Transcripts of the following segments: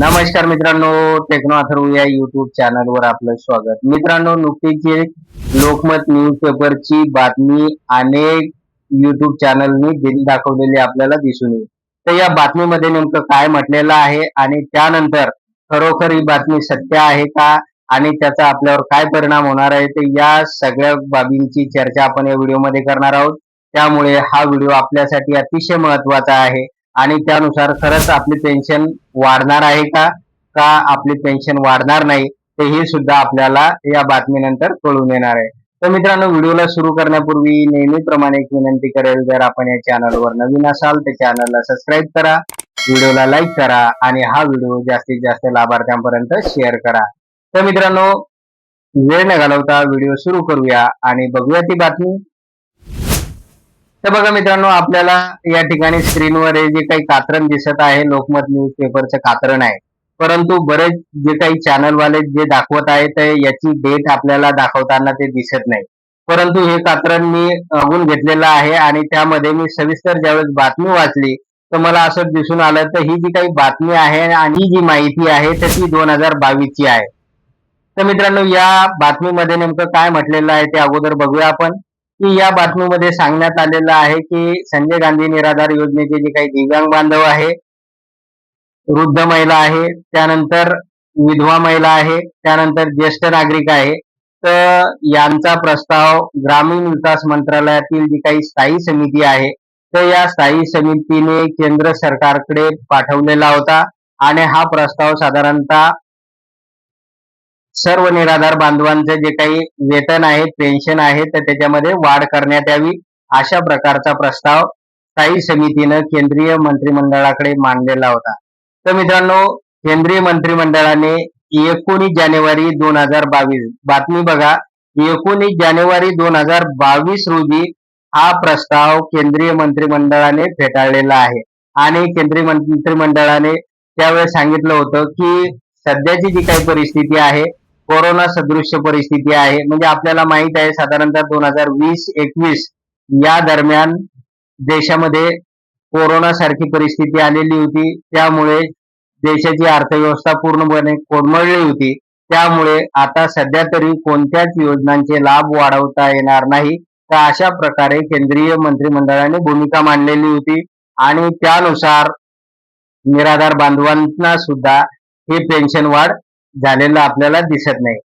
नमस्कार मित्रांनो टेक्नो अथर्व या युट्यूब चॅनलवर आपलं स्वागत. मित्रांनो नुकतीच लोकमत न्यूज पेपरची बातमी अनेक युट्यूब चॅनलनी दिली दाखवलेली आपल्याला दिसून येईल. तर या बातमीमध्ये नेमकं काय म्हटलेलं आहे आणि त्यानंतर खरोखर ही बातमी सत्य आहे का आणि त्याचा आपल्यावर काय परिणाम होणार आहे ते या सगळ्या बाबींची चर्चा आपण या व्हिडिओमध्ये करणार आहोत. त्यामुळे हा व्हिडिओ आपल्यासाठी अतिशय महत्त्वाचा आहे. आणि त्यानुसार खरंच आपली पेन्शन वाढणार आहे का? का आपली पेन्शन वाढणार नाही? ते हे सुद्धा आपल्याला या बातमीनंतर कळून येणार आहे. तर मित्रांनो व्हिडिओला सुरू करण्यापूर्वी नेहमीप्रमाणे एक विनंती करेल जर आपण या चॅनलवर नवीन असाल तर चॅनलला सबस्क्राईब करा व्हिडिओला लाईक करा आणि हा व्हिडिओ जास्तीत जास्त लाभार्थ्यांपर्यंत शेअर करा. तर मित्रांनो वेळ न घालवता व्हिडिओ सुरू करूया आणि बघूया ती बातमी. तर बघा मित्रांनो आपल्याला या ठिकाणी स्क्रीनवर हे जे काही कात्रण दिसत आहे लोकमत न्यूज पेपरचं कात्रण आहे. परंतु बरेच जे काही चॅनल वाले जे दाखवत आहेत याची डेट आपल्याला दाखवताना ते दिसत नाही. परंतु हे कात्रण मी बघून घेतलेलं आहे आणि त्यामध्ये मी सविस्तर ज्यावेळेस बातमी वाचली तर मला असं दिसून आलं तर ही जी काही बातमी आहे आणि जी माहिती आहे तर ती दोन हजार बावीसची आहे. तर मित्रांनो या बातमीमध्ये नेमकं काय म्हटलेलं आहे ते अगोदर बघूया आपण. की या बातमीमध्ये सांगण्यात आलेलं आहे की संजय गांधी निराधार योजनेचे जे काही दिव्यांग बांधव आहे वृद्ध महिला आहे त्यानंतर विधवा महिला आहे त्यानंतर ज्येष्ठ नागरिक आहे तर यांचा प्रस्ताव ग्रामीण विकास मंत्रालयातील जी काही स्थायी समिती आहे तर या स्थायी समितीने केंद्र सरकारकडे पाठवलेला होता आणि हा प्रस्ताव साधारणतः सर्व निराधार बांधवांचे जे काही वेतन आहे पेन्शन आहे तर त्याच्यामध्ये वाढ करण्यात यावी अशा प्रकारचा प्रस्ताव स्थायी समितीनं केंद्रीय मंत्रिमंडळाकडे मांडलेला होता. तर मित्रांनो केंद्रीय मंत्रिमंडळाने एकोणीस जानेवारी दोन हजार बावीस बातमी बघा एकोणीस जानेवारी दोन हजार बावीस रोजी हा प्रस्ताव केंद्रीय मंत्रिमंडळाने फेटाळलेला आहे. आणि केंद्रीय मंत्रिमंडळाने त्यावेळेस सांगितलं होतं की सध्याची जी काही परिस्थिती आहे कोरोना सदृश्य परिस्थिती आहे. म्हणजे आपल्याला माहीत आहे साधारणतः दोन हजार वीस एकवीस या दरम्यान देशामध्ये कोरोना सारखी परिस्थिती आलेली होती. त्यामुळे देशाची अर्थव्यवस्था पूर्णपणे कोलमडली होती. त्यामुळे आता सध्या तरी कोणत्याच योजनांचे लाभ वाढवता येणार नाही. तर अशा प्रकारे केंद्रीय मंत्रिमंडळाने भूमिका मांडलेली होती. आणि त्यानुसार निराधार बांधवांना सुद्धा हे पेन्शन वाढ झालेलं आपल्याला दिसत नाही.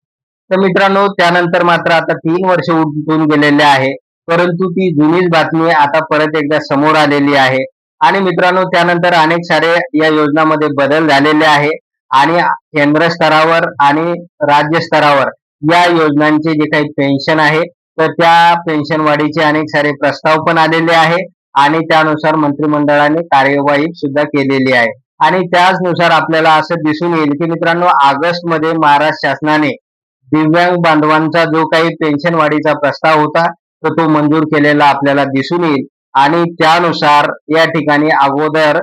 तर मित्रांनो त्यानंतर मात्र आता तीन वर्ष उलटून गेलेले आहे. परंतु ती जुनीच बातमी आता परत एकदा समोर आलेली आहे. आणि मित्रांनो त्यानंतर अनेक सारे या योजनामध्ये बदल झालेले आहे. आणि केंद्र स्तरावर आणि राज्य स्तरावर या योजनांचे जे काही पेन्शन आहे तर त्या पेन्शन वाढीचे अनेक सारे प्रस्ताव पण आलेले आहे. आणि त्यानुसार मंत्रिमंडळाने कार्यवाही सुद्धा केलेली आहे. आणि त्याचनुसार आपल्याला असं दिसून येईल की मित्रांनो ऑगस्टमध्ये महाराष्ट्र शासनाने दिव्यांग बांधवांचा जो काही पेन्शन वाढीचा प्रस्ताव होता तर तो मंजूर केलेला आपल्याला दिसून येईल. आणि त्यानुसार या ठिकाणी अगोदर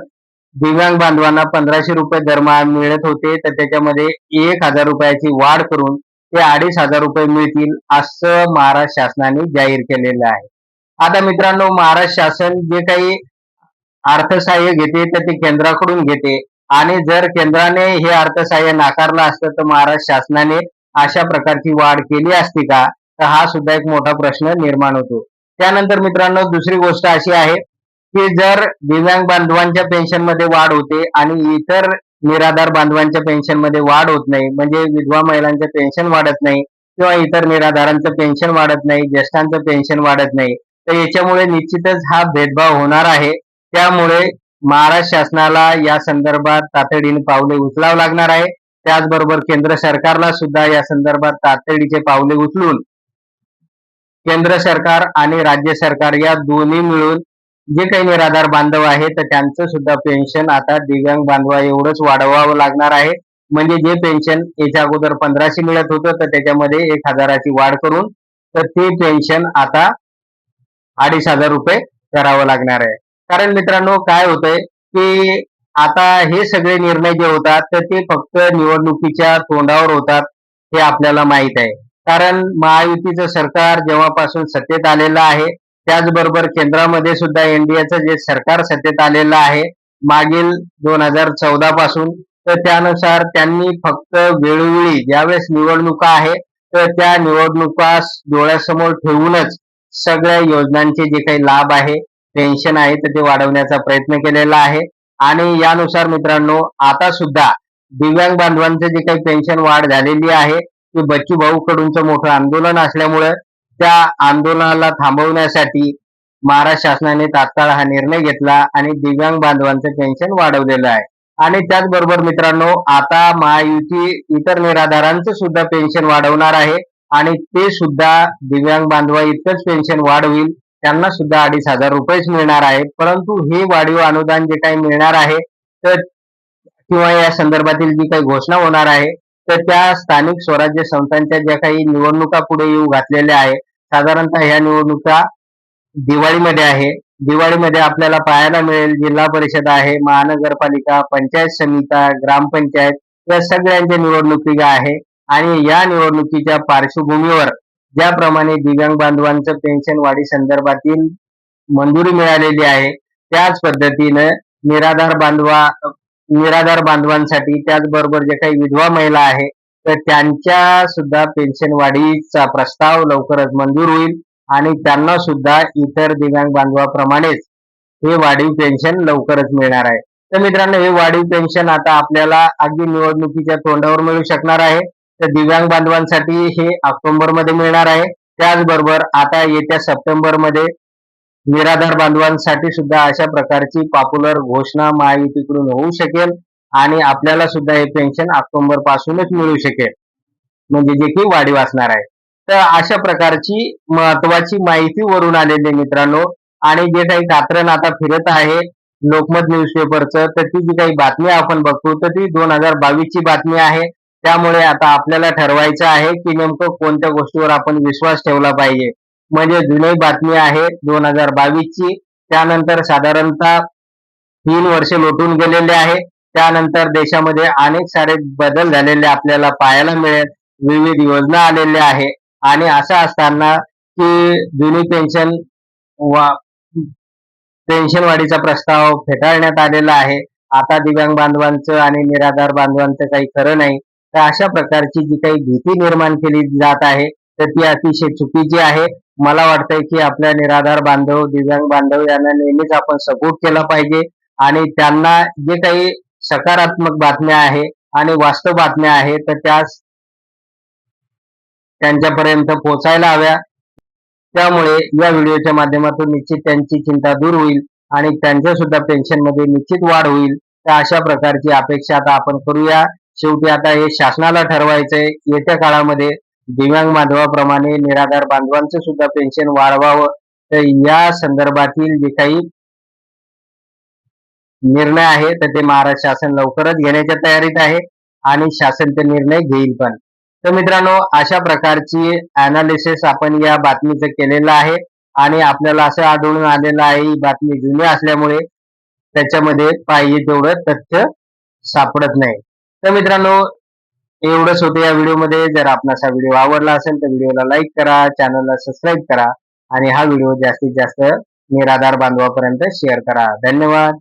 दिव्यांग बांधवांना पंधराशे रुपये दरमहा मिळत होते तर त्याच्यामध्ये एक हजार रुपयाची वाढ करून ते अडीच हजार रुपये मिळतील असं महाराष्ट्र शासनाने जाहीर केलेलं आहे. आता मित्रांनो महाराष्ट्र शासन जे काही अर्थसहाय्य घेते तर ते केंद्राकडून घेते. आणि जर केंद्राने हे अर्थसहाय्य नाकारलं असतं तर महाराष्ट्र शासनाने अशा प्रकारची वाढ केली असती का? तर हा सुद्धा एक मोठा प्रश्न निर्माण होतो. त्यानंतर मित्रांनो दुसरी गोष्ट अशी आहे की जर दिव्यांग बांधवांच्या पेन्शनमध्ये वाढ होते आणि इतर निराधार बांधवांच्या पेन्शनमध्ये वाढ होत नाही म्हणजे विधवा महिलांचं पेन्शन वाढत नाही किंवा इतर निराधारांचं पेन्शन वाढत नाही ज्येष्ठांचं पेन्शन वाढत नाही तर याच्यामुळे निश्चितच हा भेदभाव होणार आहे. त्यामुळे महाराष्ट्र शासनाला या संदर्भात तातडीने पावले उचलावं लागणार आहे. त्याचबरोबर केंद्र सरकारला सुद्धा या संदर्भात तातडीचे पावले उचलून केंद्र सरकार आणि राज्य सरकार या दोन्ही मिळून जे काही निराधार बांधव आहे तर त्यांचं सुद्धा पेन्शन आता दिव्यांग बांधवा एवढंच वाढवावं लागणार आहे. म्हणजे जे पेन्शन याच्या अगोदर पंधराशे मिळत होतं तर त्याच्यामध्ये एक हजाराची वाढ करून तर ते पेन्शन आता अडीच हजार रुपये करावं लागणार आहे. कारण मित्रांनो काय होतंय की आता हे सगळे निर्णय जे होतात तर ते फक्त निवडणुकीच्या तोंडावर होतात हे आपल्याला माहीत आहे. कारण महायुतीचं सरकार जेव्हापासून सत्तेत आलेलं आहे त्याचबरोबर केंद्रामध्ये सुद्धा एनडीएचं जे सरकार सत्तेत आलेलं आहे मागील दोन हजार चौदा पासून तर त्यानुसार त्यांनी फक्त वेळोवेळी ज्यावेळेस निवडणुका आहे तर त्या निवडणुका डोळ्यासमोर ठेवूनच सगळ्या योजनांचे जे काही लाभ आहे पेन्शन आहे तर ते वाढवण्याचा प्रयत्न केलेला आहे. आणि यानुसार मित्रांनो आता सुद्धा दिव्यांग बांधवांचे जे काही पेन्शन वाढ झालेली आहे ती बच्चू भाऊ कडूनचं मोठं आंदोलन असल्यामुळे त्या आंदोलनाला थांबवण्यासाठी महाराष्ट्र शासनाने तात्काळ हा निर्णय घेतला आणि दिव्यांग बांधवांचं पेन्शन वाढवलेलं आहे. आणि त्याचबरोबर मित्रांनो आता महायुती इतर निराधारांचं सुद्धा पेन्शन वाढवणार आहे आणि ते सुद्धा दिव्यांग बांधवा इतकंच पेन्शन वाढ होईल त्यांना सुद्धा अडीच हजार रुपयेच मिळणार आहे परंतु हे वाढीव अनुदान जे काही मिळणार आहे तर किंवा या संदर्भातील जी काही घोषणा होणार आहे तर त्या स्थानिक स्वराज्य संस्थांच्या ज्या काही निवडणुका पुढे येऊ घातलेल्या आहे साधारणतः ह्या निवडणुका दिवाळीमध्ये आहे. दिवाळीमध्ये आपल्याला पाहायला मिळेल जिल्हा परिषद आहे महानगरपालिका पंचायत समिता ग्रामपंचायत या सगळ्यांच्या निवडणुकी आहे. आणि या निवडणुकीच्या पार्श्वभूमीवर ज्याप्रमाणे दिव्यांग बांधवांचं पेन्शन वाढी संदर्भातील मंजुरी मिळालेली आहे त्याच पद्धतीनं निराधार बांधवा निराधार बांधवांसाठी त्याचबरोबर जे काही विधवा महिला आहे तर त्यांच्या सुद्धा पेन्शन वाढीचा प्रस्ताव लवकरच मंजूर होईल आणि त्यांना सुद्धा इतर दिव्यांग बांधवाप्रमाणेच हे वाढीव पेन्शन लवकरच मिळणार आहे. तर मित्रांनो हे वाढीव पेन्शन आता आपल्याला अगदी निवडणुकीच्या तोंडावर मिळू शकणार आहे. तर दिव्यांग बांधवांसाठी हे ऑक्टोबरमध्ये मिळणार आहे. त्याचबरोबर आता येत्या सप्टेंबरमध्ये निराधार बांधवांसाठी सुद्धा अशा प्रकारची पॉप्युलर घोषणा महायुतीकडून होऊ शकेल आणि आपल्याला सुद्धा हे पेन्शन ऑक्टोबर पासूनच मिळू शकेल. म्हणजे जे की वाढीव असणार आहे. तर अशा प्रकारची महत्वाची माहिती वरून आलेली मित्रांनो. आणि जे काही कात्रण आता फिरत आहे लोकमत न्यूजपेपरचं तर ती जी काही बातमी आपण बघतो तर ती दोन हजार बावीस ची बातमी आहे. त्यामुळे आता आपल्याला ठरवायचं आहे की नेमकं कोणत्या गोष्टीवर आपण विश्वास ठेवला पाहिजे. म्हणजे जुनी बातमी आहे दोन हजार बावीस ची त्यानंतर साधारणतः तीन वर्ष लोटून गेलेले आहे. त्यानंतर देशामध्ये अनेक सारे बदल झालेले आपल्याला पाहायला मिळेल. विविध योजना आलेल्या आहे. आणि असं असताना की जुनी पेन्शन वा पेन्शन वाढीचा प्रस्ताव फेटाळण्यात आलेला आहे. आता दिव्यांग बांधवांचं आणि निराधार बांधवांचं काही खरं नाही. तर अशा प्रकारची जी काही भीती निर्माण केली जात आहे तर ती अतिशय चुकीची आहे. मला वाटतंय की आपल्या निराधार बांधव दिव्यांग बांधव यांना नेहमीच आपण सपोर्ट केला पाहिजे. आणि त्यांना जे काही सकारात्मक बातम्या आहे आणि वास्तव बातम्या आहे तर त्या त्यांच्यापर्यंत पोहोचायला हव्या. त्यामुळे या व्हिडिओच्या माध्यमातून निश्चित त्यांची चिंता दूर होईल आणि त्यांच्या सुद्धा पेन्शनमध्ये निश्चित वाढ होईल. तर अशा प्रकारची अपेक्षा आता आपण करूया. शेवटी आता हे शासनाला ठरवायचंय. येत्या काळामध्ये दिव्यांग बांधवाप्रमाणे निराधार बांधवांचं सुद्धा पेन्शन वाढवावं. तर या संदर्भातील जे काही निर्णय आहे तर ते महाराष्ट्र शासन लवकरच घेण्याच्या तयारीत आहे आणि शासन ते निर्णय घेईल पण. तर मित्रांनो अशा प्रकारची अनालिसिस आपण या बातमीचं केलेलं आहे आणि आपल्याला असं आढळून आलेलं आहे ही बातमी जुनी असल्यामुळे त्याच्यामध्ये पाहिजे तेवढं तथ्य सापडत नाही. तर मित्रांनो एवढंच होतं या व्हिडिओमध्ये. जर आपणास हा व्हिडिओ आवडला असेल तर व्हिडिओला लाईक करा चॅनलला सबस्क्राईब करा आणि हा व्हिडिओ जास्तीत जास्त निराधार बांधवापर्यंत शेअर करा. धन्यवाद.